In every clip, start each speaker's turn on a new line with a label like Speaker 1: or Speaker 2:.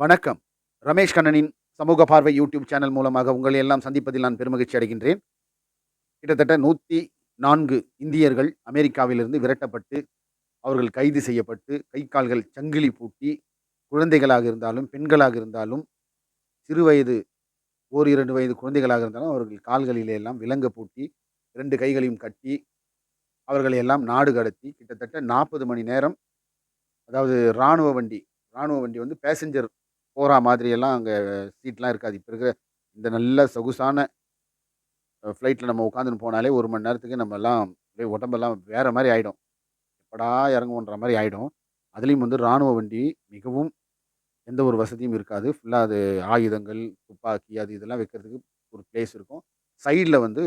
Speaker 1: வணக்கம். ரமேஷ் கண்ணனின் சமூக பார்வை யூடியூப் சேனல் மூலமாக உங்களை எல்லாம் சந்திப்பதில் நான் பெருமகிழ்ச்சி அடைகின்றேன். கிட்டத்தட்ட நூற்றி நான்கு இந்தியர்கள் அமெரிக்காவிலிருந்து விரட்டப்பட்டு அவர்கள் கைது செய்யப்பட்டு கை கால்கள் சங்கிலி பூட்டி குழந்தைகளாக இருந்தாலும் பெண்களாக இருந்தாலும் சிறு வயது ஓர் இரண்டு வயது குழந்தைகளாக இருந்தாலும் அவர்கள் கால்களிலே எல்லாம் விலங்க பூட்டி ரெண்டு கைகளையும் கட்டி அவர்களை எல்லாம் நாடு கடத்தி கிட்டத்தட்ட நாற்பது மணி நேரம் அதாவது இராணுவ வண்டி இராணுவ வண்டி வந்து பேசஞ்சர் போகிற மாதிரியெல்லாம் அங்கே சீட்லாம் இருக்காது. இப்போ இருக்கிற இந்த நல்ல சொகுசான ஃப்ளைட்டில் நம்ம உட்காந்துன்னு போனாலே ஒரு மணி நேரத்துக்கு நம்ம எல்லாம் அப்படியே உடம்பெல்லாம் வேறு மாதிரி ஆகிடும் எப்படா இறங்குவோன்ற மாதிரி ஆகிடும் அதுலேயும் வந்து இராணுவ வண்டி மிகவும் எந்த ஒரு வசதியும் இருக்காது. ஃபுல்லாக அது ஆயுதங்கள் துப்பாக்கி அது இதெல்லாம் வைக்கிறதுக்கு ஒரு பிளேஸ் இருக்கும். சைடில் வந்து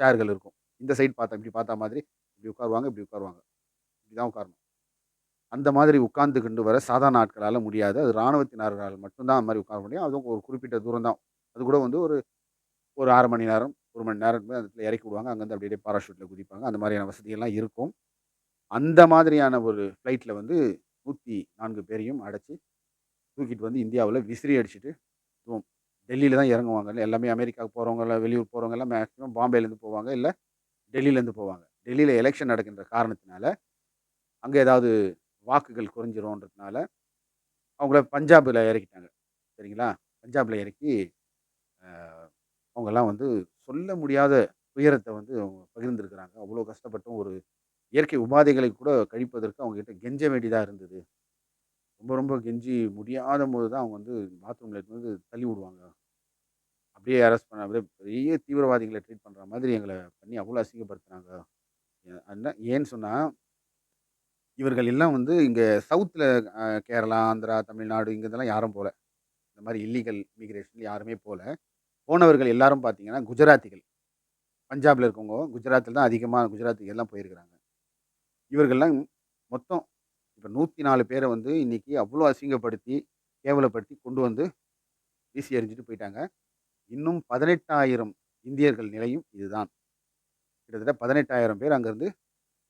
Speaker 1: சேர்கள் இருக்கும். இந்த சைடு பார்த்தா இப்படி பார்த்தா மாதிரி இப்படி உட்காருவாங்க இப்படி உட்காருவாங்க. இப்படி தான் உட்காரணும். அந்த மாதிரி உட்கார்ந்துக்கிண்டு வர சாதாரண ஆட்களால் முடியாது. அது இராணுவத்தினரால் மட்டும்தான் அந்த மாதிரி உட்கார முடியும். அதுவும் ஒரு குறிப்பிட்ட தூரம் தான் அது கூட வந்து ஒரு ஒரு அரை மணி நேரம் ஒரு மணி நேரம் அந்த இடத்துல இறக்கி விடுவாங்க. அங்கேருந்து அப்படியே பாராஷூட்டில் குதிப்பாங்க. அந்த மாதிரியான வசதியெல்லாம் இருக்கும். அந்த மாதிரியான ஒரு ஃப்ளைட்டில் வந்து நூற்றி நான்கு பேரையும் அடைச்சி தூக்கிட்டு வந்து இந்தியாவில் விசிறி அடிச்சுட்டு இதுவும் டெல்லியில் தான் இறங்குவாங்க. எல்லாமே அமெரிக்காவுக்கு போகிறவங்க இல்லை வெளியூர் போகிறவங்க எல்லாம் மேக்ஸிமம் பாம்பேலேருந்து போவாங்க இல்லை டெல்லியிலேருந்து போவாங்க. டெல்லியில் எலெக்ஷன் நடக்கின்ற காரணத்தினால அங்கே ஏதாவது வாக்குகள் குறைஞ்சிரும்ன்றதுனால அவங்கள பஞ்சாபில் இறக்கிட்டாங்க. சரிங்களா? பஞ்சாபில் இறக்கி அவங்கெல்லாம் வந்து சொல்ல முடியாத துயரத்தை வந்து அவங்க பகிர்ந்துருக்கிறாங்க. அவ்வளோ கஷ்டப்பட்டும் ஒரு இயற்கை உபாதைகளை கூட கழிப்பதற்கு அவங்ககிட்ட கெஞ்ச வேண்டியதாக இருந்தது. ரொம்ப ரொம்ப கெஞ்சி முடியாத போது தான் அவங்க வந்து பாத்ரூமில் எடுத்து வந்து தள்ளி விடுவாங்க. அப்படியே அரெஸ்ட் பண்ண அப்படியே பெரிய தீவிரவாதிகளை ட்ரீட் பண்ணுற மாதிரி எங்களை பண்ணி அவ்வளோ அசிங்கப்படுத்துனாங்க என்ன ஏன்னு சொன்னால் இவர்கள் எல்லாம் வந்து இங்கே சவுத்தில் கேரளா ஆந்திரா தமிழ்நாடு இங்க இதெல்லாம் யாரும் போகல இந்த மாதிரி இல்லீகல் இமிக்ரேஷன் யாருமே போகல போனவர்கள் எல்லாரும் பார்த்தீங்கன்னா குஜராத்திகள். பஞ்சாபில் இருக்கவங்க குஜராத்தில் தான் அதிகமாக குஜராத்திகள் எல்லாம் போயிருக்கிறாங்க. இவர்கள்லாம் மொத்தம் இப்போ நூற்றி நாலு பேரை வந்து இன்றைக்கி அவ்வளோ அசிங்கப்படுத்தி கேவலப்படுத்தி கொண்டு வந்து வீசி எறிஞ்சிட்டு போயிட்டாங்க. இன்னும் பதினெட்டாயிரம் இந்தியர்கள் நிலையும் இதுதான். கிட்டத்தட்ட பதினெட்டாயிரம் பேர் அங்கேருந்து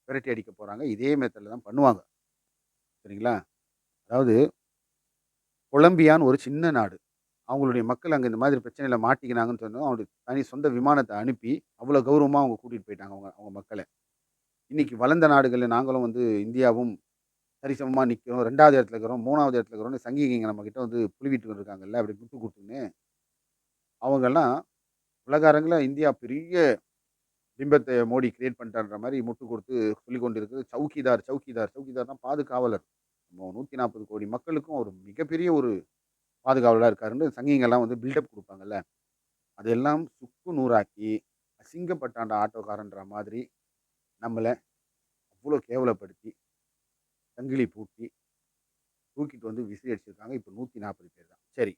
Speaker 1: விரட்டி அடிக்க போகிறாங்க இதே மெத்தடில் தான் பண்ணுவாங்க. சரிங்களா? அதாவது கொலம்பியான்னு ஒரு சின்ன நாடு. அவங்களுடைய மக்கள் அங்கே இந்த மாதிரி பிரச்சனையில் மாட்டிக்கினாங்கன்னு சொன்னோம் அவங்களுக்கு தனி சொந்த விமானத்தை அனுப்பி அவ்வளோ கௌரவமாக அவங்க கூட்டிகிட்டு போயிட்டாங்க அவங்க அவங்க மக்களை. இன்றைக்கி வளர்ந்த நாடுகளில் நாங்களும் வந்து இந்தியாவும் சரிசமமாக நிற்கிறோம் ரெண்டாவது இடத்துல இருக்கிறோம் மூணாவது இடத்துல இருக்கிறோம்னு சங்கிங்க நம்மக்கிட்ட வந்து புலிவிட்டு இருக்காங்கல்ல அப்படி விட்டு கொடுத்துன்னு அவங்கெல்லாம் உலக அரங்கில் இந்தியா பெரிய பிம்பத்தை மோடி கிரியேட் பண்ணிட்டான்ற மாதிரி முட்டு கொடுத்து சொல்லி கொண்டு இருக்குது சவுக்கிதார் சவுக்கிதார் தான் பாதுகாவலர். நம்ம நூற்றி நாற்பது கோடி மக்களுக்கும் ஒரு மிகப்பெரிய ஒரு பாதுகாவலராக இருக்காருன்னு சங்கிங்கெல்லாம் வந்து பில்டப் கொடுப்பாங்கல்ல. அதெல்லாம் சுக்கு நூறாக்கி அசிங்கப்பட்டாண்ட ஆட்டோக்காரன்ற மாதிரி நம்மளை அவ்வளோ கேவலப்படுத்தி சங்கிலி பூட்டி தூக்கிட்டு வந்து விசிறி அடிச்சிருக்காங்க. இப்போ நூற்றி நாற்பது பேர் தான். சரி.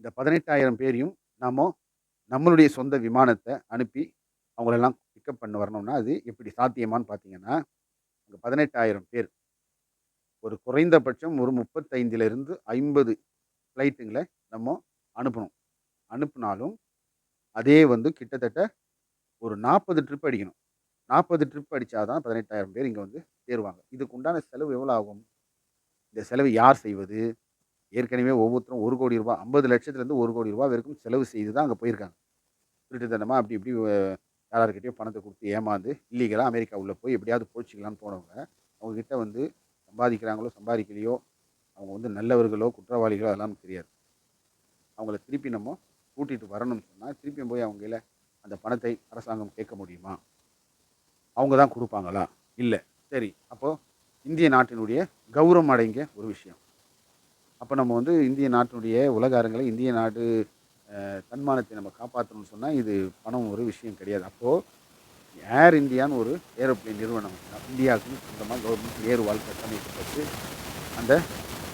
Speaker 1: இந்த பதினெட்டாயிரம் பேரையும் நாம் நம்மளுடைய சொந்த விமானத்தை அனுப்பி அவங்களெல்லாம் பிக்கப் பண்ண வரணும்னா அது எப்படி சாத்தியமான்னு பார்த்தீங்கன்னா அங்கே பதினெட்டாயிரம் பேர். ஒரு குறைந்தபட்சம் ஒரு முப்பத்தைந்திலிருந்து ஐம்பது ஃப்ளைட்டுங்களை நம்ம அனுப்பணும். அனுப்புனாலும் அதே வந்து கிட்டத்தட்ட ஒரு நாற்பது ட்ரிப் அடிக்கணும். நாற்பது ட்ரிப் அடித்தாதான் பதினெட்டாயிரம் பேர் இங்கே வந்து சேருவாங்க. இதுக்கு உண்டான செலவு எவ்வளோ ஆகும்? இந்த செலவு யார் செய்வது? ஏற்கனவே ஒவ்வொருத்தரும் ஒரு கோடி ரூபா ஐம்பது லட்சத்துலேருந்து ஒரு கோடி ரூபா வரைக்கும் செலவு செய்து தான் அங்கே போயிருக்காங்க. திருட்டுத்தனமாக அப்படி இப்படி யாராருக்கிட்டையும் பணத்தை கொடுத்து ஏமாந்து இல்லீகலாக அமெரிக்கா உள்ளே போய் எப்படியாவது பொழிச்சிக்கலான்னு போனவங்க அவங்கக்கிட்ட வந்து சம்பாதிக்கிறாங்களோ சம்பாதிக்கலையோ அவங்க வந்து நல்லவர்களோ குற்றவாளிகளோ அதெல்லாம் தெரியாது. அவங்கள திருப்பி நம்ம கூட்டிகிட்டு வரணும்னு சொன்னால் திருப்பியும் போய் அவங்கள அந்த பணத்தை அரசாங்கம் கேட்க முடியுமா? அவங்க தான் கொடுப்பாங்களா? இல்லை. சரி அப்போது இந்திய நாட்டினுடைய கௌரவம் அடங்கிய ஒரு விஷயம். அப்போ நம்ம வந்து இந்திய நாட்டினுடைய உலக அரங்கில் இந்திய நாடு தன்மானத்தை நம்ம காப்பாற்றணும்னு சொன்னால் இது பணம் ஒரு விஷயம் கிடையாது. அப்போது ஏர் இந்தியான்னு ஒரு ஏரோப்ளைன் நிறுவனம். இந்தியாவுக்குன்னு சொந்தமாக கவர்மெண்ட் ஏறுவால் கட்டமைக்கப்பட்டு அந்த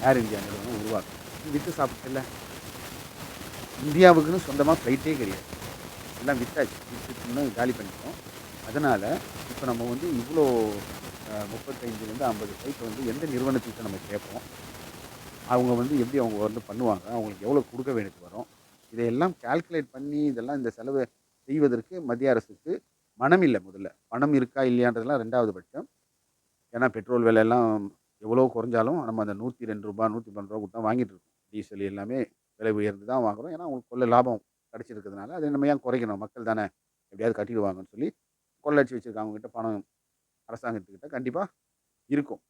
Speaker 1: ஏர் இந்தியா நிறுவனம் உருவாக்கும் விற்று சாப்பிட்டுல இந்தியாவுக்குன்னு சொந்தமாக ஃப்ளைட்டே கிடையாது. எல்லாம் விற்றாச்சு விற்றுன்னு காலி பண்ணிட்டோம். அதனால் இப்போ நம்ம வந்து இவ்வளோ அஹ், முப்பத்தைந்துலேருந்து ஐம்பது ஃப்ளைட் வந்து எந்த நிறுவனத்துக்கு நம்ம கேட்போம்? அவங்க வந்து எப்படி அவங்க வந்து பண்ணுவாங்க? அவங்களுக்கு எவ்வளோ கொடுக்க வேண்டியது வரும்? இதையெல்லாம் கால்குலேட் பண்ணி இதெல்லாம் இந்த செலவை செய்வதற்கு மத்திய அரசுக்கு மனம் இல்லை முதல்ல. பணம் இருக்கா இல்லையான்றதெல்லாம் ரெண்டாவது பட்சம். ஏன்னா பெட்ரோல் விலையெல்லாம் எவ்வளோ குறைஞ்சாலும் நம்ம அந்த நூற்றி ரெண்டு ரூபா நூற்றி பன்னெண்டு ரூபா கொடுத்தா வாங்கிட்டு இருக்கோம். டீசல் எல்லாமே விலை உயர்ந்து தான் வாங்குறோம். ஏன்னா அவங்களுக்கு கொள்ள லாபம் கிடச்சிருக்கிறதுனால அதை நம்ம ஏன் குறைக்கணும்? மக்கள் தானே எப்படியாவது கட்டிடுவாங்கன்னு சொல்லி கொள்ளடிச்சு வச்சுருக்கவங்ககிட்ட பணம் அரசாங்கத்துக்கிட்ட கண்டிப்பாக இருக்கும்.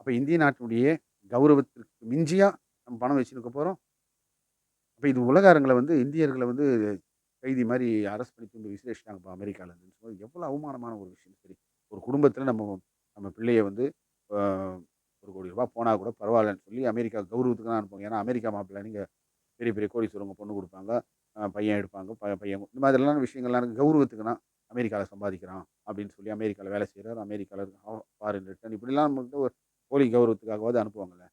Speaker 1: அப்போ இந்திய நாட்டினுடைய கௌரவத்திற்கு மிஞ்சியாக நம்ம பணம் வச்சுருக்க போகிறோம் அப்போ இது உலகாரங்களை வந்து இந்தியர்களை வந்து கைதி மாதிரி அரெஸ்ட் பண்ணி கொண்டு விசேஷிட்டாங்க இப்போ அமெரிக்காவிலேருந்து சொல்லும்போது எவ்வளோ அவமானமான ஒரு விஷயம். சரி ஒரு குடும்பத்தில் நம்ம நம்ம பிள்ளையை வந்து ஒரு கோடி ரூபா போனால் கூட பரவாயில்லன்னு சொல்லி அமெரிக்கா கௌரவத்துக்கு தான் அனுப்புவாங்க. ஏன்னா அமெரிக்கா மாப்பிள்ளை நீங்கள் பெரிய பெரிய கோடீஸ்வரங்க பொண்ணு கொடுப்பாங்க பையன் எடுப்பாங்க ப- பையன் இந்த மாதிரிலாம் விஷயங்கள்லாம் இருக்கு. கௌரவத்துக்கு தான் அமெரிக்காவில் சம்பாதிக்கிறான் அப்படின்னு சொல்லி அமெரிக்காவில் வேலை செய்கிறார் அமெரிக்காவில் ஃபாரின் ரிட்டர்ன் இப்படிலாம் நம்மகிட்ட ஒரு கோழி கௌரவத்துக்காகவாது அனுப்புவாங்கல்ல.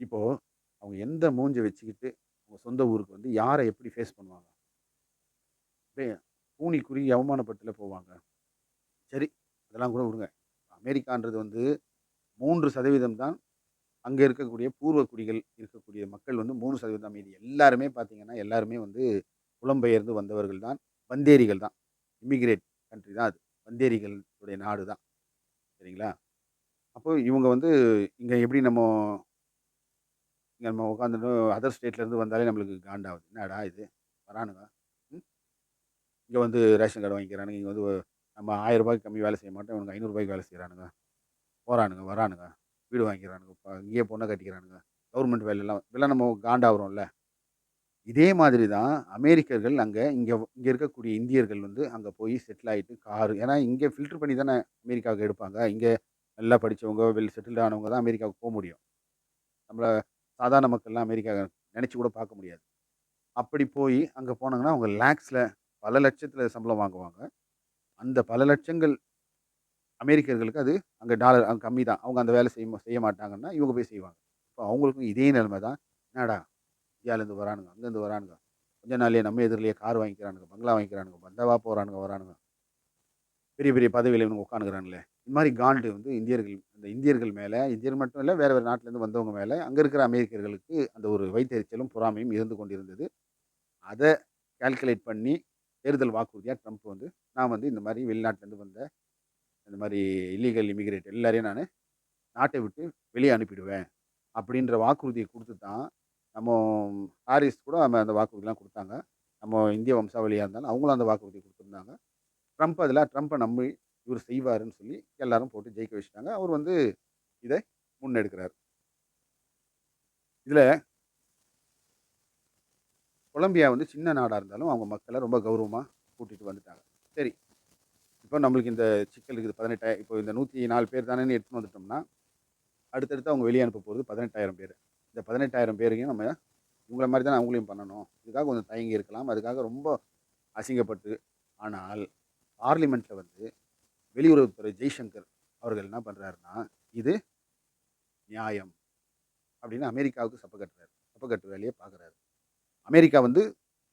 Speaker 1: இப்போது அவங்க எந்த மூஞ்சை வச்சுக்கிட்டு உங்கள் சொந்த ஊருக்கு வந்து யாரை எப்படி ஃபேஸ் பண்ணுவாங்க? அப்படியே கூனி அவமானப்பட்டுல போவாங்க. சரி அதெல்லாம் கூட விடுங்க. அமெரிக்கான்றது வந்து மூன்று சதவீதம் தான் அங்கே இருக்கக்கூடிய பூர்வ குடிகள் இருக்கக்கூடிய மக்கள் வந்து மூணு சதவீதம் மீதி. எல்லாருமே பார்த்தீங்கன்னா எல்லாருமே வந்து புலம்பெயர்ந்து வந்தவர்கள் தான். வந்தேரிகள் தான். இமிகிரேட் கண்ட்ரி தான் அது. வந்தேரிகளுடைய நாடு தான். சரிங்களா? அப்போது இவங்க வந்து இங்கே எப்படி நம்ம இங்கே நம்ம உட்காந்துட்டு அதர் ஸ்டேட்லேருந்து வந்தாலே நம்மளுக்கு காண்டாகுது. என்னடா இது? வரானுங்க. ம்? இங்கே வந்து ரேஷன் கார்டு வாங்கிக்கிறானுங்க. இங்கே வந்து நம்ம ஆயிரம் ரூபாய்க்கு கம்மி வேலை செய்ய மாட்டோம். இவனுக்கு ஐநூறுரூபாய்க்கு வேலை செய்கிறானுங்க போகிறானுங்க வரானுங்க. வீடு வாங்கிக்கிறானுங்க. இப்போ இங்கேயே பொண்ணை கட்டிக்கிறானுங்க. கவர்மெண்ட் வேலையெல்லாம் இதெல்லாம் நம்ம காண்டாகிறோம்ல. இதே மாதிரி தான் அமெரிக்கர்கள் அங்கே இங்கே இங்கே இருக்கக்கூடிய இந்தியர்கள் வந்து அங்கே போய் செட்டில் ஆகிட்டு காரு ஏன்னா இங்கே ஃபில்டர் பண்ணி தானே அமெரிக்காவுக்கு எடுப்பாங்க. இங்கே நல்லா படித்தவங்க வெல் செட்டில்டு ஆனவங்க தான் அமெரிக்காவுக்கு போக முடியும். நம்மளை சாதாரண மக்கள்லாம் அமெரிக்கா நினச்சி கூட பார்க்க முடியாது. அப்படி போய் அங்கே போனாங்கன்னா அவங்க லேக்ஸில் பல லட்சத்தில் சம்பளம் வாங்குவாங்க. அந்த பல லட்சங்கள் அமெரிக்கர்களுக்கு அது அங்கே டாலர் அங்கே கம்மி தான். அவங்க அந்த வேலை செய்ய செய்ய மாட்டாங்கன்னா இவங்க போய் செய்வாங்க. இப்போ அவங்களுக்கும் இதே நிலைமை தான். என்னடா இந்தியாவிலேருந்து வரானுங்க அங்கேருந்து வரானுங்க. கொஞ்ச நாள்லேயே நம்ம எதிரிலேயே கார் வாங்கிக்கிறானுங்க பங்களா வாங்கிக்கிறானுங்க பந்தவா போகிறானுங்க வரானுங்க. பெரிய பெரிய பதவியில் இவங்க உட்காந்துக்கிறாங்களே இந்த மாதிரி காண்டு வந்து இந்தியர்கள் அந்த இந்தியர்கள் மேலே இந்தியர் மட்டும் இல்லை வேறு வேறு நாட்டிலேருந்து வந்தவங்க மேலே அங்கே இருக்கிற அமெரிக்கர்களுக்கு அந்த ஒரு வைத்தறிச்சலும் பொறாமையும் இருந்து கொண்டிருந்தது. அதை கால்குலேட் பண்ணி தேர்தல் வாக்குறுதியாக ட்ரம்ப் வந்து நான் வந்து இந்த மாதிரி வெளிநாட்டிலேருந்து வந்த இந்த மாதிரி இல்லீகல் இமிகிரேட் எல்லாரையும் நான் நாட்டை விட்டு வெளியே அனுப்பிடுவேன் அப்படின்ற வாக்குறுதியை கொடுத்து தான் நம்ம ஹாரிஸ் கூட நம்ம அந்த வாக்குறுதிலாம் கொடுத்தாங்க. நம்ம இந்திய வம்சாவளியாக இருந்தாலும் அவங்களும் அந்த வாக்குறுதி கொடுத்துருந்தாங்க. ட்ரம்ப் அதில் ட்ரம்ப்பை நம்பி இவர் செய்வாருன்னு சொல்லி எல்லாரும் போட்டு ஜெயிக்க வச்சுட்டாங்க. அவர் வந்து இதை முன்னெடுக்கிறார். இதில் கொலம்பியா வந்து சின்ன நாடாக இருந்தாலும் அவங்க மக்களை ரொம்ப கௌரவமாக கூட்டிகிட்டு வந்துட்டாங்க. சரி இப்போ நம்மளுக்கு இந்த சிக்கல் இருக்குது. பதினெட்டாயிரம் இப்போ இந்த நூற்றி நாலு பேர் தானே எடுத்துன்னு வந்துட்டோம்னா அடுத்தடுத்து அவங்க வெளியே அனுப்ப போகிறது பதினெட்டாயிரம் பேர். இந்த பதினெட்டாயிரம் பேரையும் நம்ம இவங்கள மாதிரி தானே அவங்களையும் பண்ணணும். இதுக்காக கொஞ்சம் தயங்கி இருக்கலாம். அதுக்காக ரொம்ப அசிங்கப்பட்டு ஆனால் பார்லிமெண்ட்டில் வந்து வெளியுறவுத்துறை ஜெய்சங்கர் அவர்கள் என்ன பண்ணுறாருன்னா இது நியாயம் அப்படின்னு அமெரிக்காவுக்கு சப்ப கட்டுறாரு. சப்ப கட்டு வேலையை பார்க்குறாரு அமெரிக்கா வந்து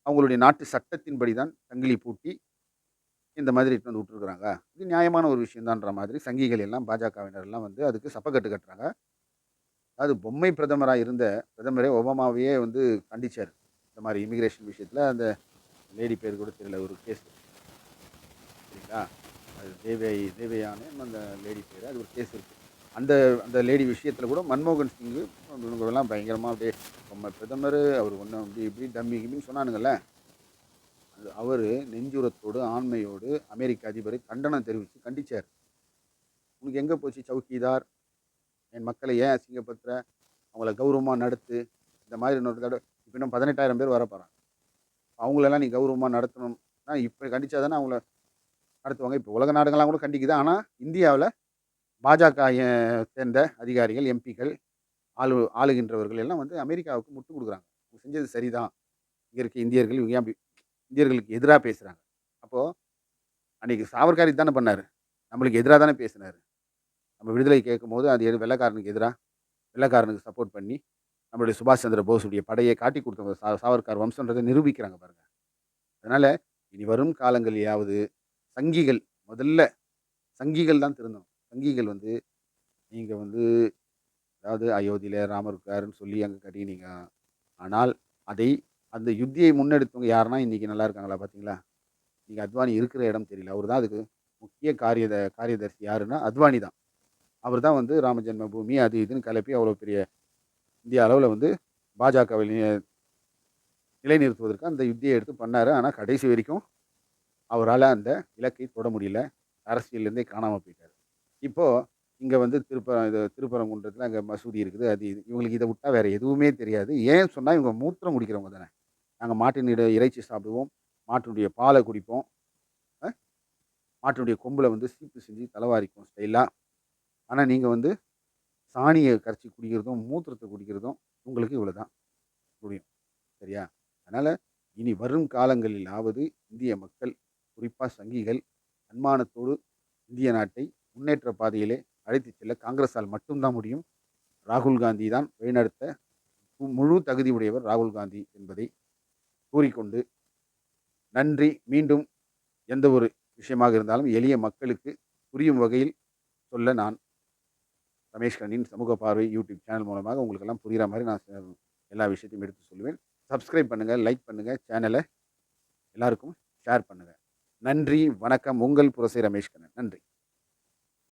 Speaker 1: அவங்களுடைய நாட்டு சட்டத்தின்படி தான் சங்கிலி பூட்டி இந்த மாதிரி இட்டு வந்து விட்டுருக்குறாங்க. இது நியாயமான ஒரு விஷயம்தான்ற மாதிரி சங்கிகள் எல்லாம் பாஜகவினர் எல்லாம் வந்து அதுக்கு சப்பக்கட்டு கட்டுறாங்க. அது பொம்மை பிரதமராக இருந்த பிரதமரே ஒபாமாவையே வந்து கண்டிச்சார். இந்த மாதிரி இமிகிரேஷன் விஷயத்தில் அந்த லேடி பேர் கூட தெரியல ஒரு கேஸ் சரிங்களா அது தேவை தேவையான அந்த லேடி பேர் அது ஒரு கேஸ் இருக்குது அந்த அந்த லேடி விஷயத்தில் கூட மன்மோகன் சிங் இவங்கெல்லாம் பயங்கரமாக அப்படியே நம்ம பிரதமர் அவர் ஒன்றும் அப்படி இப்படி டம்மி கிம்மின்னு சொன்னானுங்கள்ல அது அவர் நெஞ்சுரத்தோடு ஆண்மையோடு அமெரிக்க அதிபரை கண்டனம் தெரிவித்து கண்டிச்சார். உனக்கு எங்கே போச்சு சவுக்கிதார்? என் மக்களை ஏன் அசிங்கப்படுத்துற? அவங்கள கௌரவமாக நடத்து. இந்த மாதிரி இன்னொரு தடவை இப்போ இன்னும் பதினெட்டாயிரம் பேர் வரப்போகிறாங்க அவங்களெல்லாம் நீ கௌரவமாக நடத்தணும் ஆனால் இப்போ கண்டிச்சா தானே அவங்கள நடத்துவாங்க. இப்போ உலக நாடுகள்லாம் கூட கண்டிக்குது. ஆனால் இந்தியாவில் பாஜக சேர்ந்த அதிகாரிகள் எம்பிக்கள் ஆளு ஆளுகின்றவர்கள் எல்லாம் வந்து அமெரிக்காவுக்கு முட்டு கொடுக்குறாங்க. இவங்க செஞ்சது சரிதான். இங்கே இருக்க இந்தியர்கள் இவங்க ஏன் இந்தியர்களுக்கு எதிராக பேசுகிறாங்க அப்போது அன்றைக்கி சாவர்காரி தானே பண்ணார். நம்மளுக்கு எதிராக தானே பேசினார். நம்ம விடுதலை கேட்கும்போது அது எது வெள்ளைக்காரனுக்கு எதிராக வெள்ளைக்காரனுக்கு சப்போர்ட் பண்ணி நம்மளுடைய சுபாஷ் சந்திர போஸுடைய படையை காட்டி கொடுத்தவங்க சா சாவர்கார் வம்சன்றதை நிரூபிக்கிறாங்க பாருங்கள் அதனால் இனி வரும் காலங்களிலாவது சங்கிகள். முதல்ல சங்கிகள் தான் திருந்தணும். சங்கிகள் வந்து நீங்கள் வந்து அதாவது அயோத்தியில் ராமர் இருக்காருன்னு சொல்லி அங்கே கட்டினீங்க ஆனால் அதை அந்த யுத்தியை முன்னெடுத்தவங்க யாருன்னா இன்றைக்கி நல்லா இருக்காங்களா பார்த்தீங்களா நீங்கள் அத்வானி இருக்கிற இடம் தெரியல. அவர் தான் அதுக்கு முக்கிய காரியத காரியதர்சி யாருன்னா அத்வானி தான். அவர் தான் வந்து ராம ஜென்ம பூமி அது இதுன்னு கலப்பி அவ்வளோ பெரிய இந்திய அளவில் வந்து பாஜகவை நிலைநிறுத்துவதற்கு அந்த யுத்தியை எடுத்து பண்ணார். ஆனால் கடைசி வரைக்கும் அவரால் அந்த இலக்கை தொட முடியல. அரசியல்லேருந்தே காணாமல் போயிட்டார். இப்போது இங்கே வந்து திருப்பரம் இது திருப்பரங்குன்றத்தில் அங்கே மசூதி இருக்குது. அது இது இவங்களுக்கு இதை விட்டால் வேறு எதுவுமே தெரியாது. ஏன் சொன்னால் இவங்க மூத்திரம் குடிக்கிறவங்க தானே. நாங்கள் மாட்டினுடைய இறைச்சி சாப்பிடுவோம். மாட்டினுடைய பாலை குடிப்போம். மாட்டினுடைய கொம்பில் வந்து சீப்பு செஞ்சு தலைவாரிக்கும் ஸ்டைலாக ஆனால் நீங்கள் வந்து சாணியை கரைச்சி குடிக்கிறதும் மூத்திரத்தை குடிக்கிறதும் உங்களுக்கு இவ்வளோ தான் முடியும் சரியா? அதனால் இனி வரும் காலங்களிலாவது இந்திய மக்கள் குறிப்பாக சங்கிகள் அன்மானத்தோடு இந்திய நாட்டை முன்னேற்ற பாதையிலே அழைத்துச் செல்ல காங்கிரஸால் மட்டும்தான் முடியும். ராகுல் காந்தி தான் வழிநடத்த முழு தகுதியுடையவர் ராகுல் காந்தி என்பதை கூறிக்கொண்டு நன்றி. மீண்டும் எந்த ஒரு விஷயமாக இருந்தாலும் எளிய மக்களுக்கு புரியும் வகையில் சொல்ல நான் ரமேஷ் கண்ணின் சமூக பார்வை யூடியூப் சேனல் மூலமாக உங்களுக்கெல்லாம் புரிகிற மாதிரி நான் எல்லா விஷயத்தையும் எடுத்து சொல்லுவேன். சப்ஸ்கிரைப் பண்ணுங்கள் லைக் பண்ணுங்கள் சேனலை எல்லாருக்கும் ஷேர் பண்ணுங்கள் நன்றி வணக்கம். உங்கள் புரசை ரமேஷ்கண்ணன் நன்றி.